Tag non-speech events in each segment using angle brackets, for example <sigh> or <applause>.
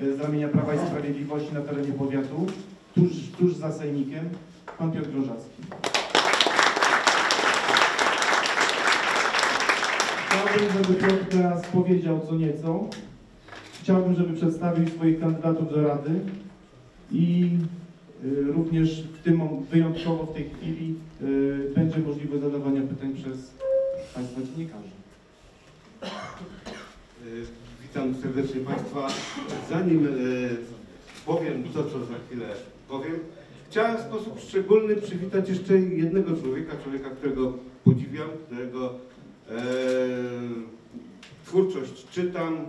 e, z ramienia Prawa i Sprawiedliwości na terenie powiatu, tuż, tuż za Sejmikiem, pan Piotr Grożacki. Chciałbym, żeby Piotr teraz powiedział co nieco. Chciałbym, żeby przedstawił swoich kandydatów do Rady i y, również w tym wyjątkowo w tej chwili y, będzie możliwość zadawania pytań przez Państwa dziennikarzy. Witam serdecznie Państwa. Zanim y, powiem to, co za chwilę powiem, chciałem w sposób szczególny przywitać jeszcze jednego człowieka, człowieka, którego podziwiam, którego e, twórczość czytam,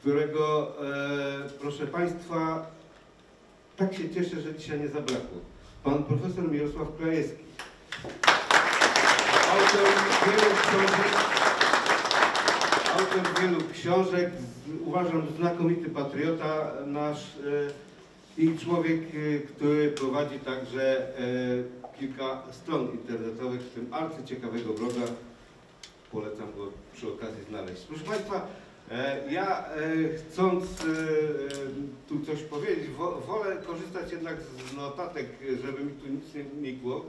którego, e, proszę Państwa, tak się cieszę, że dzisiaj nie zabrakło. Pan profesor Mirosław Krajewski. Autor wielu książek, książek, uważam znakomity patriota nasz e, i człowiek, e, który prowadzi także e, kilka stron internetowych, w tym arcyciekawego bloga. Polecam go przy okazji znaleźć. Proszę Państwa, ja chcąc tu coś powiedzieć, wo, wolę korzystać jednak z notatek, żeby mi tu nic nie nikło.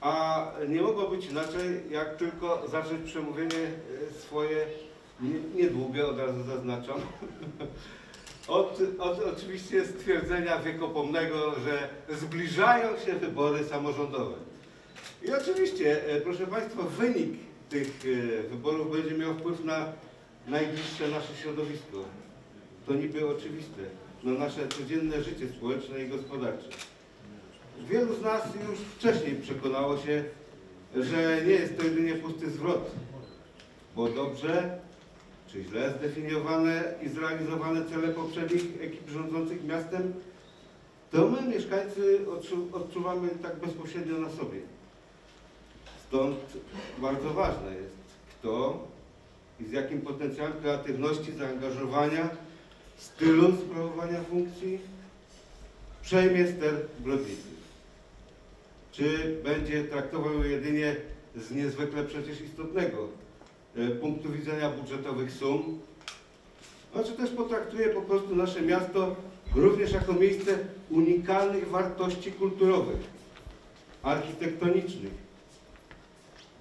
A nie mogło być inaczej, jak tylko zacząć przemówienie swoje niedługie, od razu zaznaczam. <laughs> Od, od oczywiście stwierdzenia wiekopomnego, że zbliżają się wybory samorządowe. I oczywiście, e, proszę Państwa, wynik tych e, wyborów będzie miał wpływ na najbliższe nasze środowisko. To niby oczywiste, na nasze codzienne życie społeczne i gospodarcze. Wielu z nas już wcześniej przekonało się, że nie jest to jedynie pusty zwrot, bo dobrze czy źle zdefiniowane i zrealizowane cele poprzednich ekip rządzących miastem, to my mieszkańcy odczu- odczuwamy tak bezpośrednio na sobie. Stąd bardzo ważne jest, kto i z jakim potencjałem kreatywności, zaangażowania, stylu sprawowania funkcji przejmie ster Brodnicy. Czy będzie traktował jedynie z niezwykle przecież istotnego punktu widzenia budżetowych sum, a czy też potraktuje po prostu nasze miasto również jako miejsce unikalnych wartości kulturowych, architektonicznych,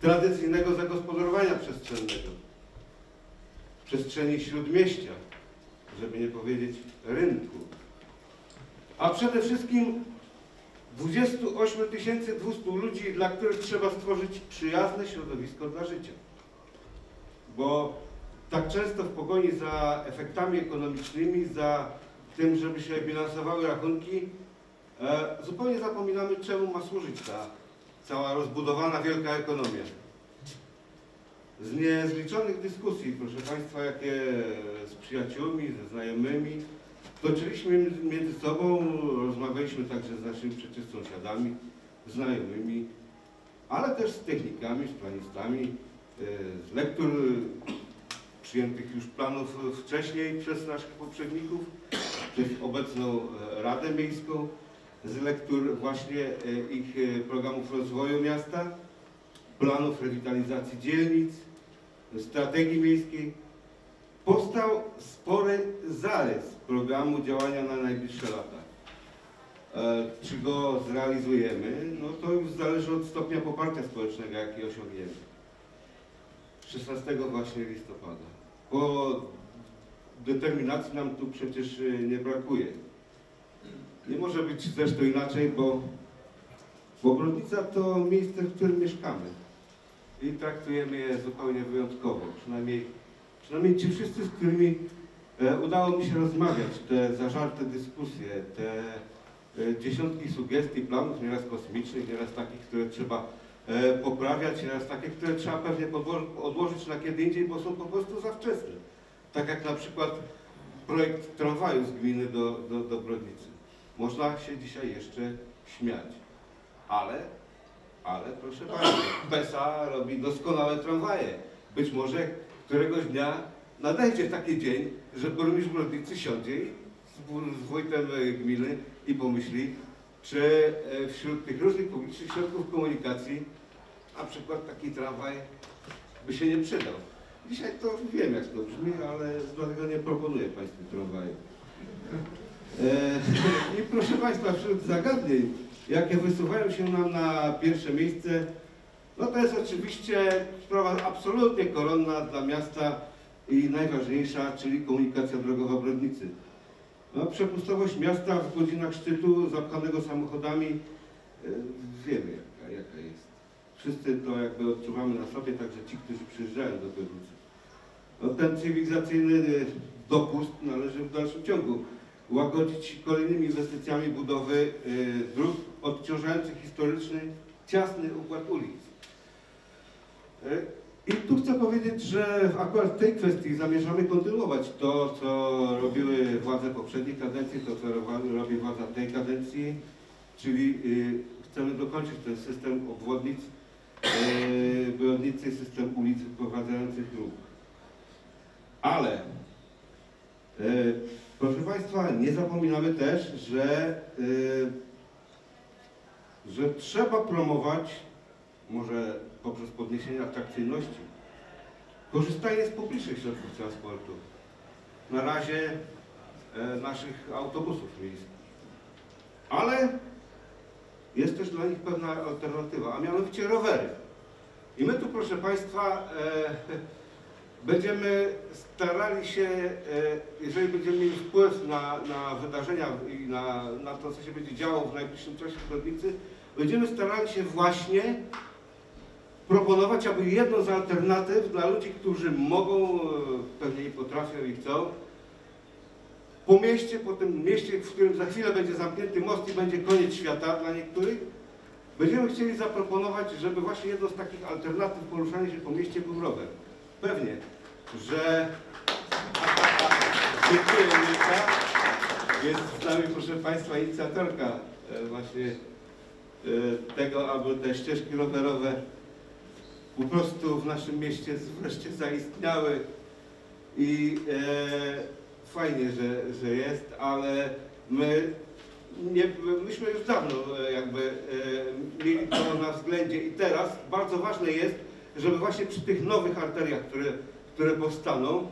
tradycyjnego zagospodarowania przestrzennego, przestrzeni śródmieścia, żeby nie powiedzieć rynku, a przede wszystkim 28 200 ludzi, dla których trzeba stworzyć przyjazne środowisko dla życia. Bo tak często w pogoni za efektami ekonomicznymi, za tym, żeby się bilansowały rachunki, e, zupełnie zapominamy, czemu ma służyć ta cała rozbudowana wielka ekonomia. Z niezliczonych dyskusji, proszę Państwa, jakie z przyjaciółmi, ze znajomymi, toczyliśmy między sobą, rozmawialiśmy także z naszymi przecież sąsiadami, znajomymi, ale też z technikami, z planistami, z lektur przyjętych już planów wcześniej przez naszych poprzedników, przez obecną e, Radę Miejską, z lektur właśnie e, ich e, programów rozwoju miasta, planów rewitalizacji dzielnic, strategii miejskiej. Powstał spory zarys programu działania na najbliższe lata. E, Czy go zrealizujemy? No to już zależy od stopnia poparcia społecznego, jaki osiągniemy. 16 właśnie listopada. Bo determinacji nam tu przecież y, nie brakuje. Nie może być zresztą inaczej, bo, bo to miejsce, w którym mieszkamy. I traktujemy je zupełnie wyjątkowo. Przynajmniej, przynajmniej ci wszyscy, z którymi e, udało mi się rozmawiać, te zażarte dyskusje, te e, dziesiątki sugestii, planów, nieraz kosmicznych, nieraz takich, które trzeba poprawiać, nieraz takie, które trzeba pewnie odłożyć na kiedy indziej, bo są po prostu za wczesne. Tak jak na przykład projekt tramwaju z gminy do, do, do Brodnicy. Można się dzisiaj jeszcze śmiać, ale, ale proszę Państwa, PESA robi doskonałe tramwaje. Być może któregoś dnia nadejdzie taki dzień, że burmistrz Brodnicy siądzie z, wó- z wójtem e, gminy i pomyśli, czy e, wśród tych różnych publicznych środków komunikacji na przykład taki tramwaj by się nie przydał. Dzisiaj to wiem jak to brzmi, ale dlatego nie proponuję Państwu tramwaju. Państwa, wśród zagadnień, jakie wysuwają się nam na pierwsze miejsce, no to jest oczywiście sprawa absolutnie koronna dla miasta i najważniejsza, czyli komunikacja drogowa w Brodnicy. No, przepustowość miasta w godzinach szczytu zapchanego samochodami, e, wiemy jaka, jaka jest. Wszyscy to jakby odczuwamy na sobie, także ci, którzy przyjeżdżają do Brodnicy. No, ten cywilizacyjny e, dopust należy w dalszym ciągu łagodzić kolejnymi inwestycjami budowy e, dróg odciążających historyczny, ciasny układ ulic. I tu chcę powiedzieć, że akurat w tej kwestii zamierzamy kontynuować to, co robiły władze poprzedniej kadencji, to, co robi władza tej kadencji, czyli y, chcemy dokończyć ten system obwodnic, y, obwodnicy, system ulic wprowadzających ruch. Ale, y, proszę Państwa, nie zapominamy też, że, że trzeba promować może poprzez podniesienie atrakcyjności, korzystanie z publicznych środków transportu. Na razie e, naszych autobusów miejskich. Ale jest też dla nich pewna alternatywa, a mianowicie rowery. I my tu, proszę Państwa, e, <laughs> będziemy starali się, e, jeżeli będziemy mieli wpływ na, na wydarzenia i na, na to, co się będzie działo w najbliższym czasie w Brodnicy, będziemy starali się właśnie proponować, aby jedną z alternatyw dla ludzi, którzy mogą, e, pewnie i potrafią i chcą, po mieście, po tym mieście, w którym za chwilę będzie zamknięty most i będzie koniec świata dla niektórych, będziemy chcieli zaproponować, żeby właśnie jedną z takich alternatyw poruszania się po mieście był rower. Pewnie, że dziękuję Milka. Jest z nami, proszę Państwa, inicjatorka e, właśnie e, tego, aby te ścieżki rowerowe po prostu w naszym mieście wreszcie zaistniały i e, fajnie, że, że jest, ale my nie, myśmy już dawno e, jakby e, mieli to na względzie i teraz bardzo ważne jest, żeby właśnie przy tych nowych arteriach, które, które powstaną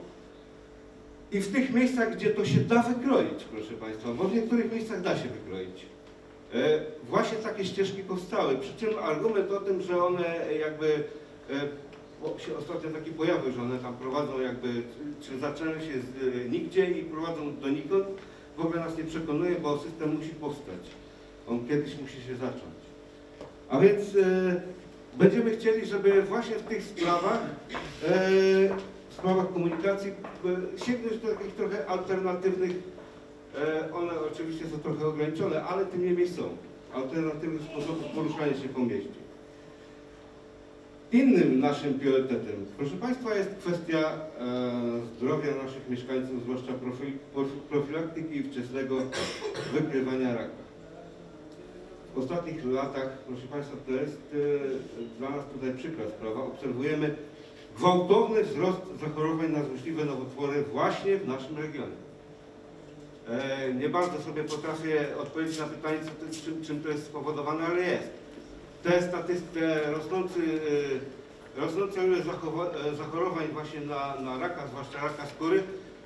i w tych miejscach, gdzie to się da wykroić, proszę Państwa, bo w niektórych miejscach da się wykroić. E, Właśnie takie ścieżki powstały, przy czym argument o tym, że one jakby się ostatnio taki pojawił, że one tam prowadzą jakby, czy, czy zaczynają się z e, nigdzie i prowadzą donikąd, w ogóle nas nie przekonuje, bo system musi powstać. On kiedyś musi się zacząć. A więc e, będziemy chcieli, żeby właśnie w tych sprawach, e, w sprawach komunikacji e, sięgnąć do takich trochę alternatywnych, e, one oczywiście są trochę ograniczone, ale tym niemniej są. Alternatywnych sposobów poruszania się po mieście. Innym naszym priorytetem, proszę Państwa, jest kwestia e, zdrowia naszych mieszkańców, zwłaszcza profi, profi- profilaktyki i wczesnego wykrywania raka. W ostatnich latach, proszę Państwa, to jest e, dla nas tutaj przykra sprawa. Obserwujemy gwałtowny wzrost zachorowań na złośliwe nowotwory właśnie w naszym regionie. E, nie bardzo sobie potrafię odpowiedzieć na pytanie, czym to jest spowodowane, ale jest te statystyki, rosnący, y, zachowa- e, zachorowań właśnie na, na raka, zwłaszcza raka skóry,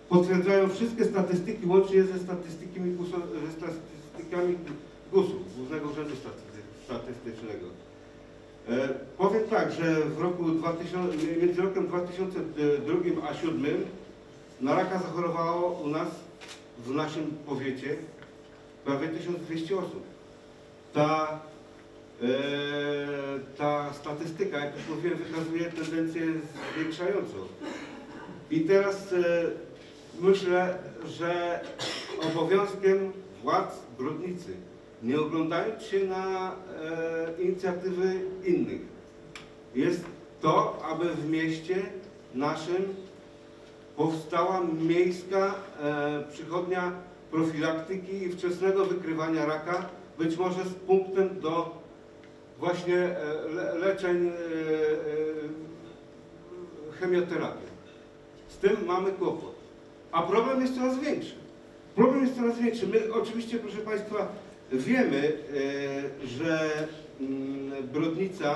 potwierdzają wszystkie statystyki, łącznie ze statystykami, GUS-u- ze statystykami GUS-u, Głównego Urzędu Staty- Statystycznego. E, powiem tak, że w roku 2000, między rokiem 2002 a 2007 na raka zachorowało u nas w naszym powiecie prawie 1200 osób. Ta ta statystyka, jak już mówiłem, wykazuje tendencję zwiększającą. I teraz e, myślę, że obowiązkiem władz Brodnicy, nie oglądając się na e, inicjatywy innych, jest to, aby w mieście naszym powstała miejska e, przychodnia profilaktyki i wczesnego wykrywania raka, być może z punktem do właśnie e, le, leczeń e, e, chemioterapią. Z tym mamy kłopot. A problem jest coraz większy. Problem jest coraz większy. My oczywiście, proszę Państwa, wiemy, że mm, Brodnica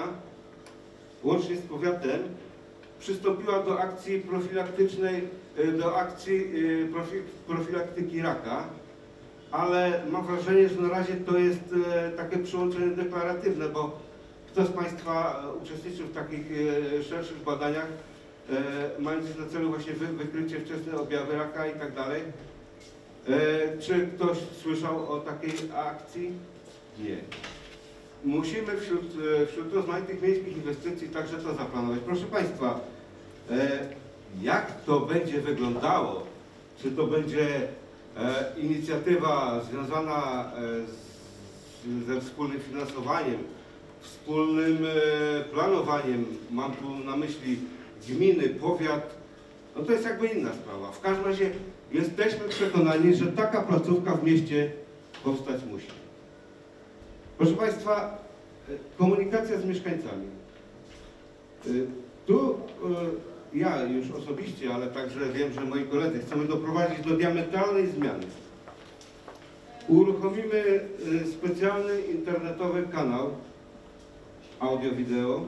łącznie z powiatem przystąpiła do akcji profilaktycznej, do akcji profi, profilaktyki raka ale mam wrażenie, że na razie to jest e, takie przyłączenie deklaratywne, bo kto z Państwa e, uczestniczył w takich e, szerszych badaniach, mających na celu właśnie wy, wykrycie wczesne objawy raka i tak dalej? Czy ktoś słyszał o takiej akcji? Nie. Musimy wśród, wśród rozmaitych miejskich inwestycji także to zaplanować. Proszę Państwa, jak to będzie wyglądało? Czy to będzie inicjatywa związana e, z, ze wspólnym finansowaniem, wspólnym e, planowaniem, mam tu na myśli gminy, powiat, no to jest jakby inna sprawa. W każdym razie jesteśmy przekonani, że taka placówka w mieście powstać musi. Proszę Państwa, e, komunikacja z mieszkańcami. E, Tu e, ja już osobiście, ale także wiem, że moi koledzy chcemy doprowadzić do diametralnej zmiany. Uruchomimy e, specjalny internetowy kanał audio-wideo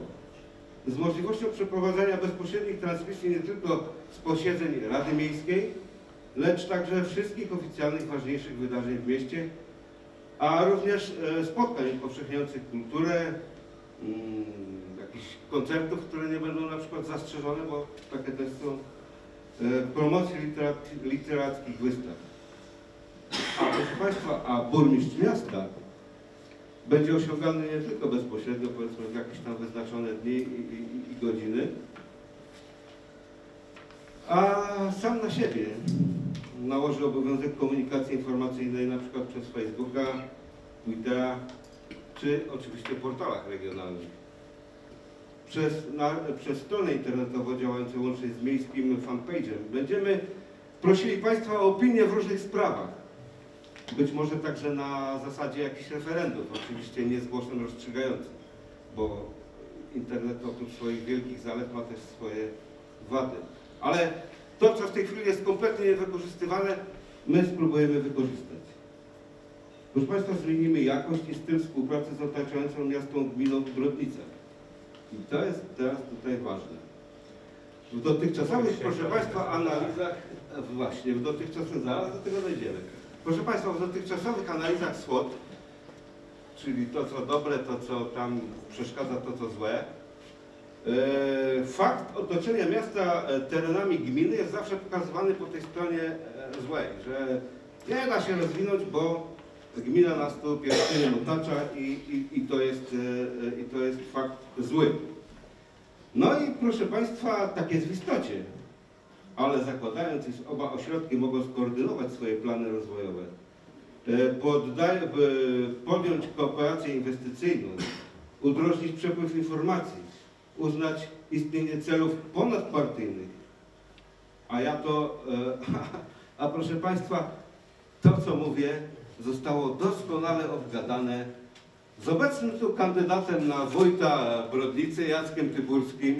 z możliwością przeprowadzania bezpośrednich transmisji nie tylko z posiedzeń Rady Miejskiej, lecz także wszystkich oficjalnych, ważniejszych wydarzeń w mieście, a również e, spotkań upowszechniających kulturę, mm, jakichś koncertów, które nie będą na przykład zastrzeżone, bo takie też są e, promocji literat, literackich wystaw. A proszę Państwa, a burmistrz miasta będzie osiągany nie tylko bezpośrednio, powiedzmy w jakieś tam wyznaczone dni i, i, i godziny, a sam na siebie nałoży obowiązek komunikacji informacyjnej na przykład przez Facebooka, Twittera, czy oczywiście portalach regionalnych. Przez, na, przez stronę internetową działającą łącznie z miejskim fanpage'em będziemy prosili Państwa o opinię w różnych sprawach. Być może także na zasadzie jakichś referendów, oczywiście nie z głosem rozstrzygającym, bo internet oprócz swoich wielkich zalet ma też swoje wady. Ale to, co w tej chwili jest kompletnie niewykorzystywane, my spróbujemy wykorzystać. Proszę Państwa, zmienimy jakość i styl współpracy z otaczającą miastem gminą Brodnica. I to jest teraz tutaj ważne. W dotychczasowych, proszę Państwa, analizach, właśnie, w dotychczasowych, zaraz do tego dojdziemy. Proszę Państwa, w dotychczasowych analizach SWOT, czyli to co dobre, to co tam przeszkadza, to co złe, e, fakt otoczenia miasta e, terenami gminy jest zawsze pokazywany po tej stronie e, złej, że nie da się rozwinąć, bo gmina nas tu pierścieniem otacza i, i, i, to jest, e, e, i to jest fakt zły. No i proszę Państwa, tak jest w istocie ale zakładając, iż oba ośrodki mogą skoordynować swoje plany rozwojowe, e, poddaj, podjąć kooperację inwestycyjną, udrożnić przepływ informacji, uznać istnienie celów ponadpartyjnych. A ja to, <laughs> a proszę Państwa, to co mówię zostało doskonale obgadane z obecnym tu kandydatem na wójta Brodnicy, Jackiem Tyburskim.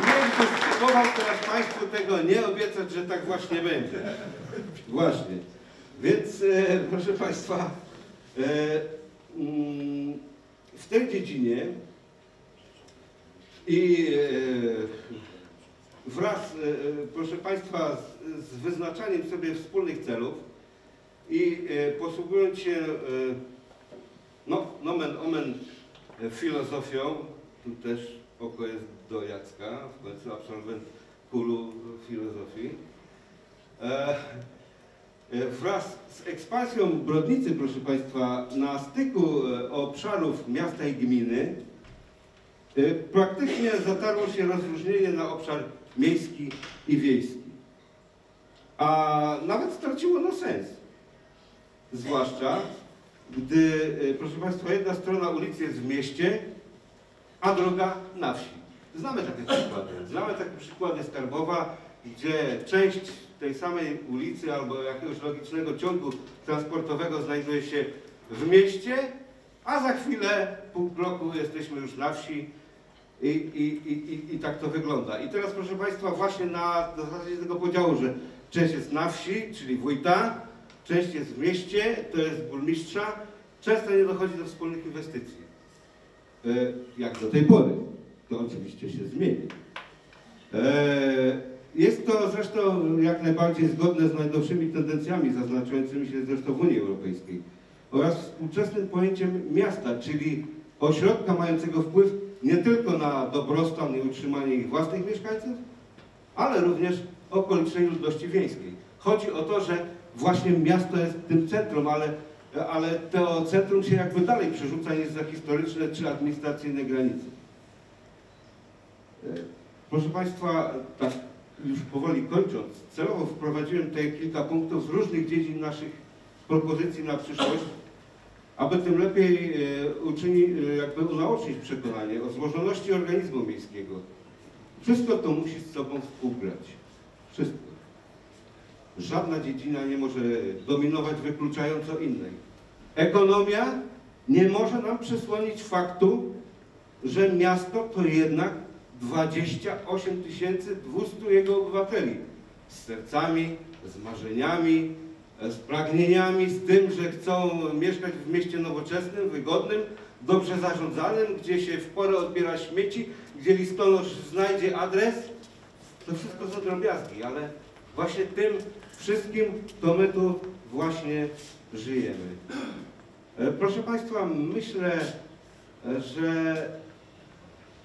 Nie spróbował teraz Państwu tego nie obiecać, że tak właśnie będzie. Właśnie. Więc e, proszę Państwa, e, mm, w tej dziedzinie i e, wraz, e, proszę Państwa, z, z wyznaczaniem sobie wspólnych celów i e, posługując się, e, no, nomen omen e, filozofią, tu też oko jest do Jacka, w końcu absolwent kulu filozofii. E, e, wraz z ekspansją Brodnicy, proszę Państwa, na styku e, obszarów miasta i gminy, e, praktycznie zatarło się rozróżnienie na obszar miejski i wiejski. A nawet straciło no sens. Zwłaszcza, gdy, e, proszę Państwa, jedna strona ulicy jest w mieście, a droga na wsi. Znamy takie przykłady. Znamy takie przykłady z Karbowa, gdzie część tej samej ulicy albo jakiegoś logicznego ciągu transportowego znajduje się w mieście, a za chwilę, pół bloku jesteśmy już na wsi i, i, i, i, tak to wygląda. I teraz proszę Państwa właśnie na, na zasadzie tego podziału, że część jest na wsi, czyli wójta, część jest w mieście, to jest burmistrza, często nie dochodzi do wspólnych inwestycji. E, jak do tej pory. To oczywiście się zmieni. E, Jest to zresztą jak najbardziej zgodne z najnowszymi tendencjami zaznaczającymi się zresztą w Unii Europejskiej oraz współczesnym pojęciem miasta, czyli ośrodka mającego wpływ nie tylko na dobrostan i utrzymanie ich własnych mieszkańców, ale również okolicznej ludności wiejskiej. Chodzi o to, że właśnie miasto jest tym centrum, ale, ale to centrum się jakby dalej przerzuca niż za historyczne czy administracyjne granice. E, Proszę Państwa, tak już powoli kończąc, celowo wprowadziłem tutaj kilka punktów z różnych dziedzin naszych propozycji na przyszłość, aby tym lepiej e, uczyni, e, jakby unaocznić przekonanie o złożoności organizmu miejskiego. Wszystko to musi z sobą współgrać. Wszystko. Żadna dziedzina nie może dominować wykluczająco innej. Ekonomia nie może nam przesłonić faktu, że miasto to jednak 28 200 jego obywateli z sercami, z marzeniami, z pragnieniami, z tym, że chcą mieszkać w mieście nowoczesnym, wygodnym, dobrze zarządzanym, gdzie się w porę odbiera śmieci, gdzie listonosz znajdzie adres. To wszystko są drobiazgi, ale właśnie tym wszystkim to my tu właśnie żyjemy. E, Proszę Państwa, myślę, że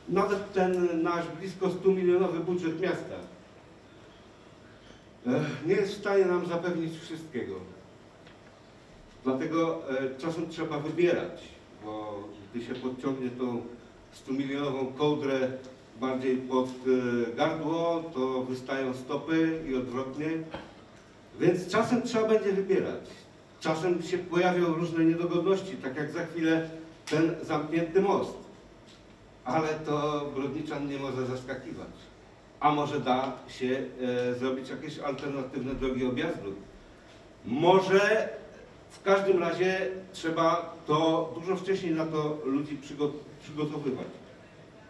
nawet ten nasz blisko 100 milionowy budżet miasta nie jest w stanie nam zapewnić wszystkiego. Dlatego e, czasem trzeba wybierać, bo gdy się podciągnie tą 100 milionową kołdrę bardziej pod e, gardło, to wystają stopy i odwrotnie. Więc czasem trzeba będzie wybierać. Czasem się pojawią różne niedogodności, tak jak za chwilę ten zamknięty most. Ale to Brodniczan nie może zaskakiwać. A może da się e, zrobić jakieś alternatywne drogi objazdu. Może w każdym razie trzeba to dużo wcześniej na to ludzi przygo- przygotowywać.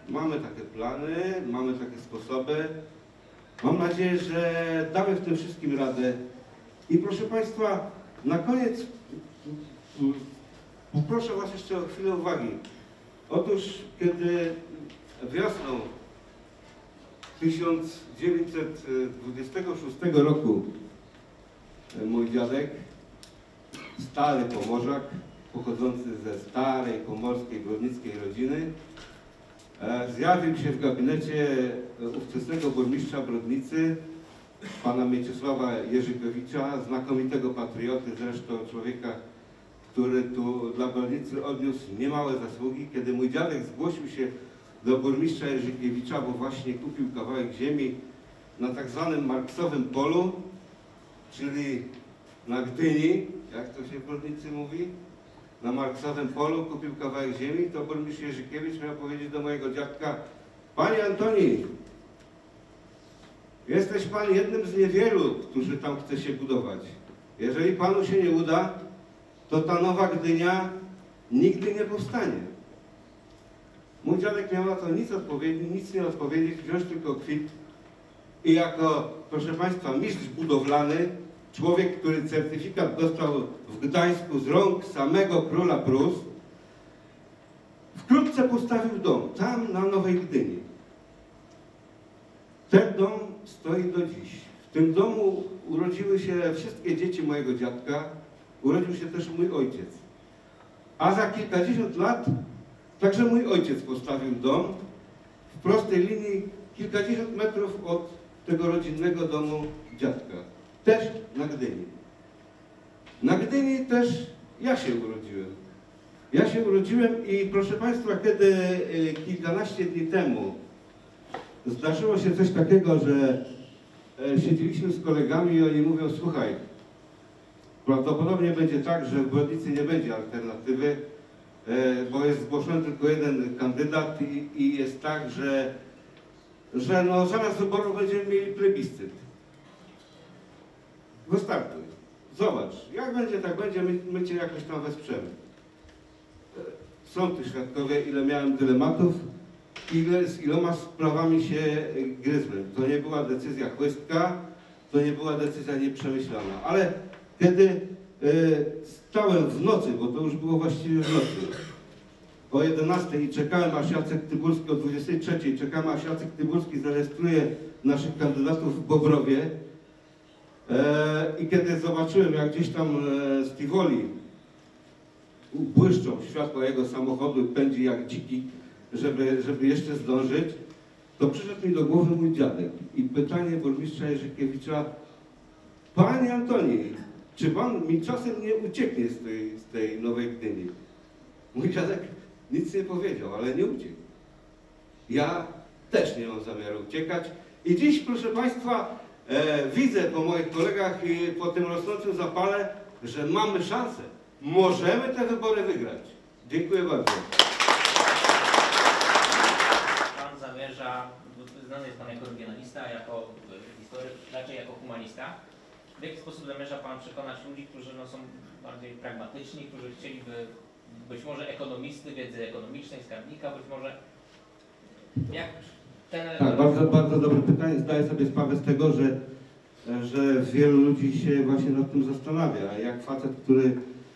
Mamy takie plany, mamy takie sposoby. Mam nadzieję, że damy w tym wszystkim radę. I proszę Państwa, na koniec poproszę Was jeszcze o chwilę uwagi. Otóż, kiedy wiosną 1926 roku e, mój dziadek, stary pomorzak, pochodzący ze starej pomorskiej górnickiej rodziny, e, zjawił się w gabinecie e, ówczesnego burmistrza Brodnicy, pana Mieczysława Jerzykowicza, znakomitego patrioty, zresztą człowieka, który tu dla Brodnicy odniósł niemałe zasługi. Kiedy mój dziadek zgłosił się do burmistrza Jerzykiewicza, bo właśnie kupił kawałek ziemi na tak zwanym marksowym polu, czyli na Gdyni, jak to się w Brodnicy mówi, na marksowym polu kupił kawałek ziemi, to burmistrz Jerzykiewicz miał powiedzieć do mojego dziadka, Panie Antoni, jesteś Pan jednym z niewielu, którzy tam chce się budować. Jeżeli Panu się nie uda, to ta nowa Gdynia nigdy nie powstanie. Mój dziadek miał na to nic, odpowiedzi, nic nie odpowiedzieć, wziąć tylko kwit i jako, proszę Państwa, mistrz budowlany, człowiek, który certyfikat dostał w Gdańsku z rąk samego króla Prus, wkrótce postawił dom, tam na Nowej Gdyni. Ten dom stoi do dziś. W tym domu urodziły się wszystkie dzieci mojego dziadka, urodził się też mój ojciec. A za kilkadziesiąt lat także mój ojciec postawił dom w prostej linii kilkadziesiąt metrów od tego rodzinnego domu dziadka. Też na Gdyni. Na Gdyni też ja się urodziłem. Ja się urodziłem i proszę Państwa, kiedy y, kilkanaście dni temu zdarzyło się coś takiego, że e, siedzieliśmy z kolegami i oni mówią, słuchaj, prawdopodobnie będzie tak, że w Brodnicy nie będzie alternatywy, bo jest zgłoszony tylko jeden kandydat i, i jest tak, że, że no, zamiast wyborów będziemy mieli plebiscyt. Wystartuj. Zobacz, jak będzie, tak będzie, my, my Cię jakoś tam wesprzemy. E, Są tu świadkowie, ile miałem dylematów, ile, z iloma sprawami się e, gryzłem. To nie była decyzja chłystka, to nie była decyzja nieprzemyślana. Ale kiedy e, stałem w nocy, bo to już było właściwie w nocy, o 11 i czekałem aż Jacek Tyburski o 23 czekałem aż Jacek Tyburski zarejestruje naszych kandydatów w Bobrowie. E, i kiedy zobaczyłem jak gdzieś tam e, z Tivoli błyszczą światła jego samochodu, pędzi jak dziki, żeby, żeby jeszcze zdążyć, to przyszedł mi do głowy mój dziadek i pytanie burmistrza Jerzykiewicza, Panie Antoni, czy pan mi czasem nie ucieknie z tej, z tej Nowej Gdyni? Mój dziadek nic nie powiedział, ale nie uciekł. Ja też nie mam zamiaru uciekać. I dziś, proszę Państwa, e, widzę po moich kolegach i po tym rosnącym zapale, że mamy szansę. Możemy te wybory wygrać. Dziękuję bardzo. Pan zamierza, znany jest Pan jako regionalista, jako historyk, raczej jako humanista. W jaki sposób zamierza Pan przekonać ludzi, którzy no, są bardziej pragmatyczni, którzy chcieliby być może ekonomisty, wiedzy ekonomicznej, skarbnika, być może jak ten Tak, bardzo, bardzo dobre pytanie. Zdaję sobie sprawę z tego, że, że wielu ludzi się właśnie nad tym zastanawia. Jak facet, który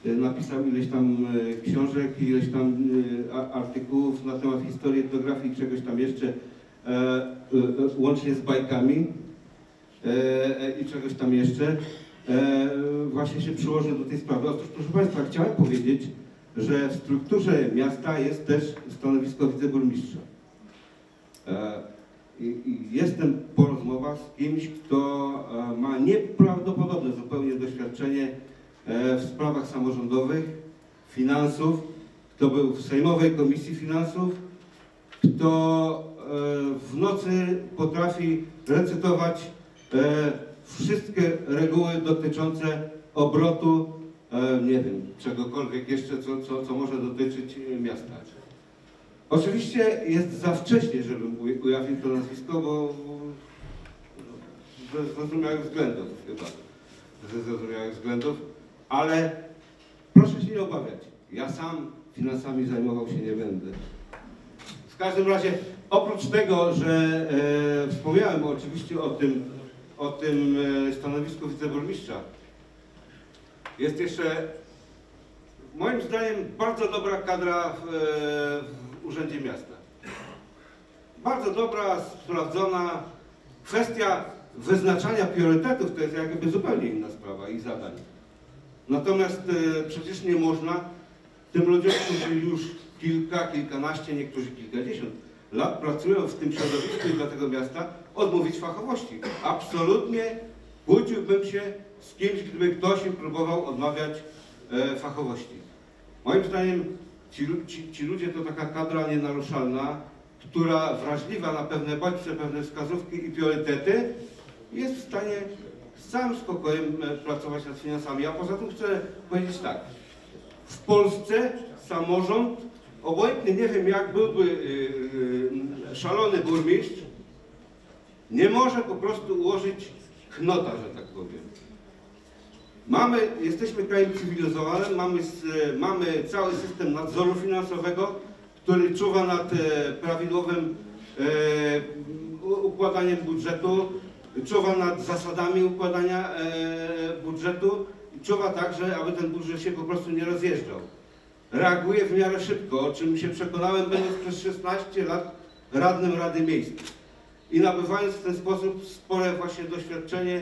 e, napisał ileś tam e, książek, ileś tam a- artykułów na temat historii, etnografii i czegoś tam jeszcze, e, łącznie z bajkami i czegoś tam jeszcze, e, właśnie się przyłożył do tej sprawy. Otóż, proszę Państwa, chciałem powiedzieć, że w strukturze miasta jest też stanowisko wiceburmistrza. E, jestem po rozmowach z kimś, kto e, ma nieprawdopodobne zupełnie doświadczenie e, w sprawach samorządowych, finansów, kto był w Sejmowej Komisji Finansów, kto e, w nocy potrafi recytować e, wszystkie reguły dotyczące obrotu, e, nie wiem, czegokolwiek jeszcze, co, co, co może dotyczyć e, miasta. Oczywiście jest za wcześnie, żebym uj- ujawnił to nazwisko, bo ze zrozumiałych względów chyba. Ze zrozumiałych względów, ale proszę się nie obawiać. Ja sam finansami zajmował się nie będę. W każdym razie, oprócz tego, że e, wspomniałem oczywiście o tym, o tym e, stanowisku wiceburmistrza, jest jeszcze moim zdaniem bardzo dobra kadra w, e, w Urzędzie Miasta. Bardzo dobra, sprawdzona. Kwestia wyznaczania priorytetów to jest jakby zupełnie inna sprawa i zadań. Natomiast e, przecież nie można tym ludziom, którzy już kilka, kilkanaście, niektórzy kilkadziesiąt lat pracują w tym środowisku i dla tego miasta, odmówić fachowości. Absolutnie kłóciłbym się z kimś, gdyby ktoś próbował odmawiać e, fachowości. Moim zdaniem ci, ci, ci ludzie to taka kadra nienaruszalna, która wrażliwa na pewne bodźce, pewne wskazówki i priorytety jest w stanie z całym spokojem e, pracować nad finansami. A poza tym chcę powiedzieć tak. W Polsce samorząd, obojętnie nie wiem jak byłby y, y, szalony burmistrz, nie może po prostu ułożyć knota, że tak powiem. Mamy, jesteśmy krajem cywilizowanym, mamy, mamy cały system nadzoru finansowego, który czuwa nad e, prawidłowym e, układaniem budżetu, czuwa nad zasadami układania e, budżetu i czuwa także, aby ten budżet się po prostu nie rozjeżdżał. Reaguje w miarę szybko, o czym się przekonałem, będąc przez 16 lat radnym Rady Miejskiej i nabywając w ten sposób spore właśnie doświadczenie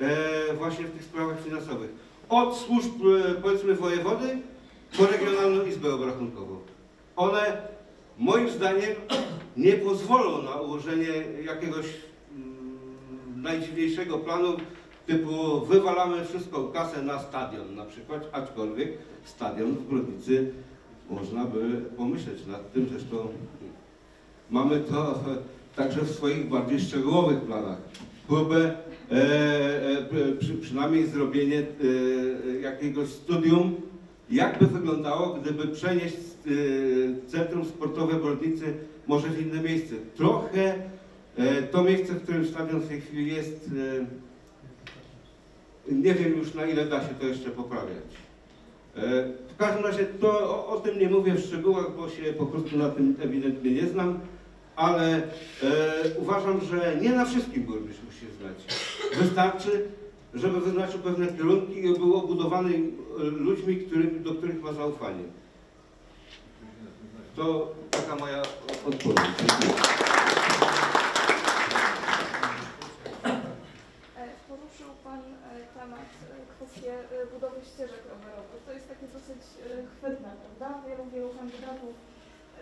e, właśnie w tych sprawach finansowych. Od służb e, powiedzmy wojewody po Regionalną Izbę Obrachunkową. One moim zdaniem nie pozwolą na ułożenie jakiegoś mm, najdziwniejszego planu typu wywalamy wszystką kasę na stadion na przykład, aczkolwiek stadion w Grodnicy można by pomyśleć nad tym, zresztą mamy to także w swoich bardziej szczegółowych planach. Próbę, e, e, przy, przynajmniej zrobienie e, jakiegoś studium, jakby wyglądało, gdyby przenieść e, Centrum Sportowe Brodnicy może w inne miejsce. Trochę e, to miejsce, w którym stadion w tej chwili jest, e, nie wiem już na ile da się to jeszcze poprawiać. E, W każdym razie to o, o tym nie mówię w szczegółach, bo się po prostu na tym ewidentnie nie znam, ale e, uważam, że nie na wszystkim burmistrz musi się znać. Wystarczy, żeby wyznaczył pewne kierunki i był obudowany e, ludźmi, do których ma zaufanie. To taka moja odpowiedź. E, Poruszył Pan e, temat, kwestię budowy ścieżek rowerowych. To jest takie dosyć chwytne, prawda? Wielu, wielu kandydatów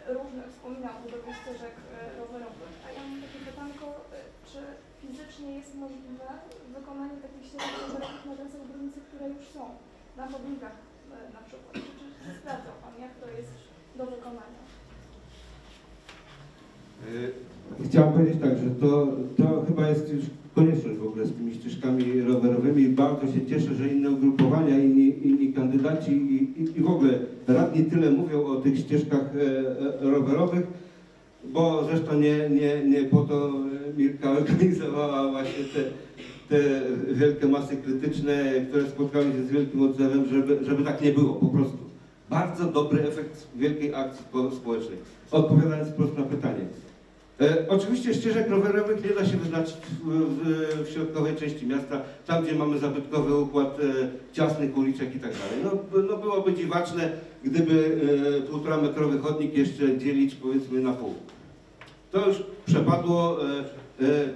e, różnych wspomina o budowie ścieżek e, rowerowych. A ja mam takie pytanko, e, czy fizycznie jest możliwe wykonanie takich ścieżek rowerowych na trasach drognicy, które już są, na chodnikach e, na przykład? Czy, czy, czy sprawdzał Pan, jak to jest do wykonania? Chciałem powiedzieć tak, że to, to chyba jest już konieczność w ogóle z tymi ścieżkami. Bardzo się cieszę, że inne ugrupowania, inni, inni kandydaci i, i, i w ogóle radni tyle mówią o tych ścieżkach e, e, rowerowych, bo zresztą nie, nie, nie po to e, Mirka <laughs> organizowała właśnie te, te wielkie masy krytyczne, które spotkały się z wielkim odzewem, żeby, żeby tak nie było po prostu. Bardzo dobry efekt wielkiej akcji spo- społecznej. Odpowiadając wprost na pytanie. E, oczywiście ścieżek rowerowych nie da się wyznaczyć w, w, środkowej części miasta, tam gdzie mamy zabytkowy układ e, ciasnych uliczek i tak dalej. No, no byłoby dziwaczne, gdyby e, półtora metrowy chodnik jeszcze dzielić powiedzmy na pół. To już przepadło. E,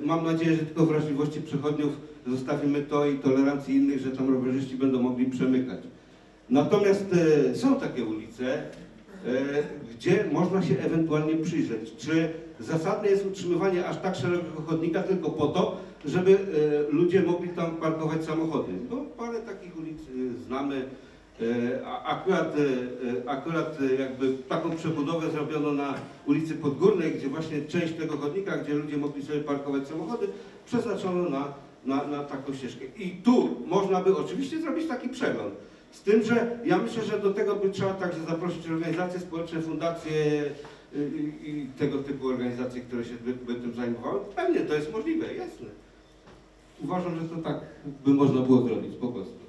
mam nadzieję, że tylko wrażliwości przechodniów zostawimy to i tolerancji innych, że tam rowerzyści będą mogli przemykać. Natomiast są takie ulice, gdzie można się ewentualnie przyjrzeć, czy zasadne jest utrzymywanie aż tak szerokiego chodnika tylko po to, żeby e, ludzie mogli tam parkować samochody. Bo parę takich ulic e, znamy. E, Akurat, akurat jakby taką przebudowę zrobiono na ulicy Podgórnej, gdzie właśnie część tego chodnika, gdzie ludzie mogli sobie parkować samochody, przeznaczono na, na, na taką ścieżkę. I tu można by oczywiście zrobić taki przegląd. Z tym, że ja myślę, że do tego by trzeba także zaprosić organizacje społeczne, fundacje i tego typu organizacje, które się by, by tym zajmowały. Pewnie to jest możliwe, jasne. Uważam, że to tak by można było zrobić po prostu.